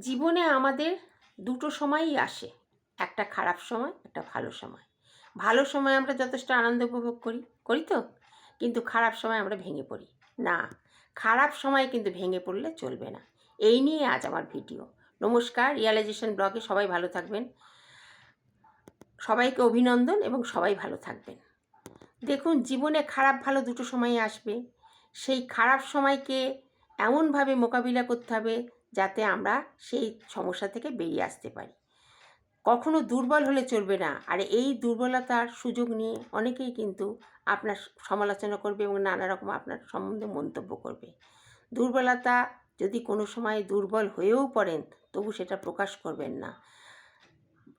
জীবনে আমাদের দুটো সময়ই আসে। একটা খারাপ সময়, একটা ভালো সময়। ভালো সময় আমরা যথেষ্ট আনন্দ উপভোগ করি করি তো? কিন্তু খারাপ সময় আমরা ভেঙে পড়ি। না, খারাপ সময় কিন্তু ভেঙে পড়লে চলবে না। এই নিয়ে আজ আমার ভিডিও। নমস্কার, রিয়ালাইজেশন ব্লগে সবাই ভালো থাকবেন। সবাইকে অভিনন্দন এবং সবাই ভালো থাকবেন। দেখুন, জীবনে খারাপ ভালো দুটো সময় আসবে। সেই খারাপ সময়কে এমনভাবে মোকাবিলা করতে হবে যাতে আমরা সেই সমস্যা থেকে বেরিয়ে আসতে পারি। কখনো দুর্বল হলে চলবে না। আর এই দুর্বলতার সুযোগ নিয়ে অনেকেই কিন্তু আপনার সমালোচনা করবে এবং নানা রকম আপনার সম্বন্ধে মন্তব্য করবে। দুর্বলতা যদি কোনো সময় দুর্বল হয়েও পড়েন, তবু সেটা প্রকাশ করবেন না।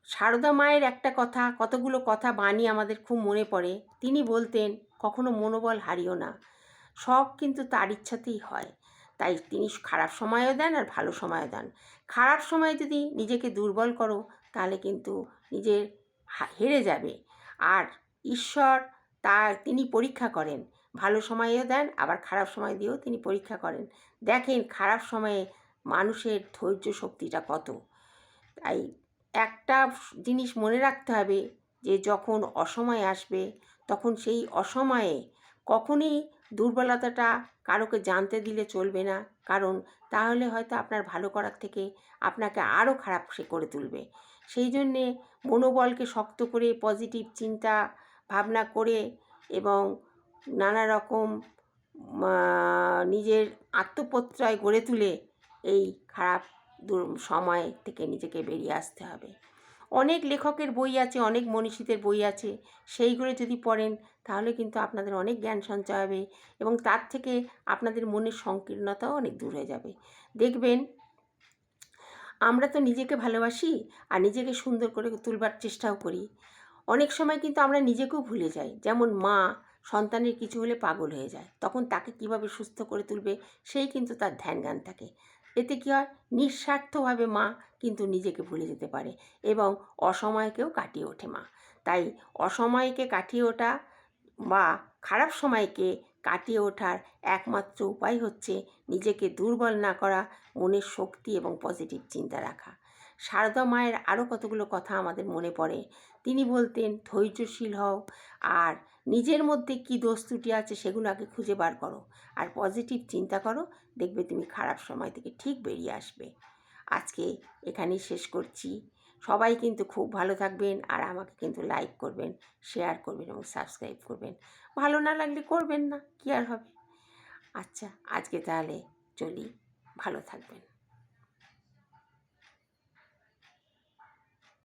সারদা মায়ের একটা কথা, কতগুলো কথা বাণী আমাদের খুব মনে পড়ে। তিনি বলতেন, কখনো মনোবল হারিও না। সব কিন্তু তার ইচ্ছাতেই হয়। তাই তিনি খারাপ সময়ও দেন আর ভালো সময়ও দেন। খারাপ সময় যদি নিজেকে দুর্বল করো, তাহলে কিন্তু নিজের হেরে যাবে। আর ঈশ্বর তা তিনি পরীক্ষা করেন। ভালো সময়েও দেন, আবার খারাপ সময় দিয়েও তিনি পরীক্ষা করেন। দেখেন খারাপ সময়ে মানুষের ধৈর্য শক্তিটা কত। তাই একটা জিনিস মনে রাখতে হবে যে, যখন অসময় আসবে, তখন সেই অসময়ে কখনই দুর্বলতাটা কারোকে জানতে দিলে চলবে না। কারণ তাহলে হয়তো আপনার ভালো করার থেকে আপনাকে আরও খারাপ সে করে তুলবে। সেই জন্যে মনোবলকে শক্ত করে পজিটিভ চিন্তা ভাবনা করে এবং নানা রকম নিজের আত্মপ্রত্যয় গড়ে তুলে এই খারাপ সময় থেকে নিজেকে বেরিয়ে আসতে হবে। অনেক লেখকের বই আছে, অনেক মনীষীদের বই আছে, সেইগুলো যদি পড়েন তাহলে কিন্তু আপনাদের অনেক জ্ঞান সঞ্চয় হবে এবং তার থেকে আপনাদের মনের সংকীর্ণতাও অনেক দূর হয়ে যাবে। দেখবেন, আমরা তো নিজেকে ভালোবাসি আর নিজেকে সুন্দর করে তুলবার চেষ্টাও করি। অনেক সময় কিন্তু আমরা নিজেকেও ভুলে যাই, যেমন মা সন্তানের কিছু হলে পাগল হয়ে যায়, তখন তাকে কীভাবে সুস্থ করে তুলবে সেই কিন্তু তার ধ্যান জ্ঞান থাকে। এতে কী হয়? নিঃস্বার্থভাবে মা কিন্তু নিজেকে ভুলে যেতে পারে এবং অসময়কেও কাটিয়ে ওঠে মা। তাই অসময়কে কাটিয়ে ওঠা বা খারাপ সময়কে কাটিয়ে ওঠার একমাত্র উপায় হচ্ছে নিজেকে দুর্বল না করা, মনের শক্তি এবং পজিটিভ চিন্তা রাখা। সারদা মায়ের আরও কতগুলো কথা আমাদের মনে পড়ে। তিনি বলতেন, ধৈর্যশীল হও আর নিজের মধ্যে কী দোষ ত্রুটি আছে সেগুলো আগে খুঁজে বার করো আর পজিটিভ চিন্তা করো, দেখবে তুমি খারাপ সময় থেকে ঠিক বেরিয়ে আসবে। আজকে এখানেই শেষ করছি। সবাই কিন্তু খুব ভালো থাকবেন আর আমাকে কিন্তু লাইক করবেন শেয়ার করবেন এবং সাবস্ক্রাইব করবেন। ভালো না লাগলে করবেন না, কী আর হবে? আচ্ছা আজকে তাহলে চলি, ভালো থাকবেন।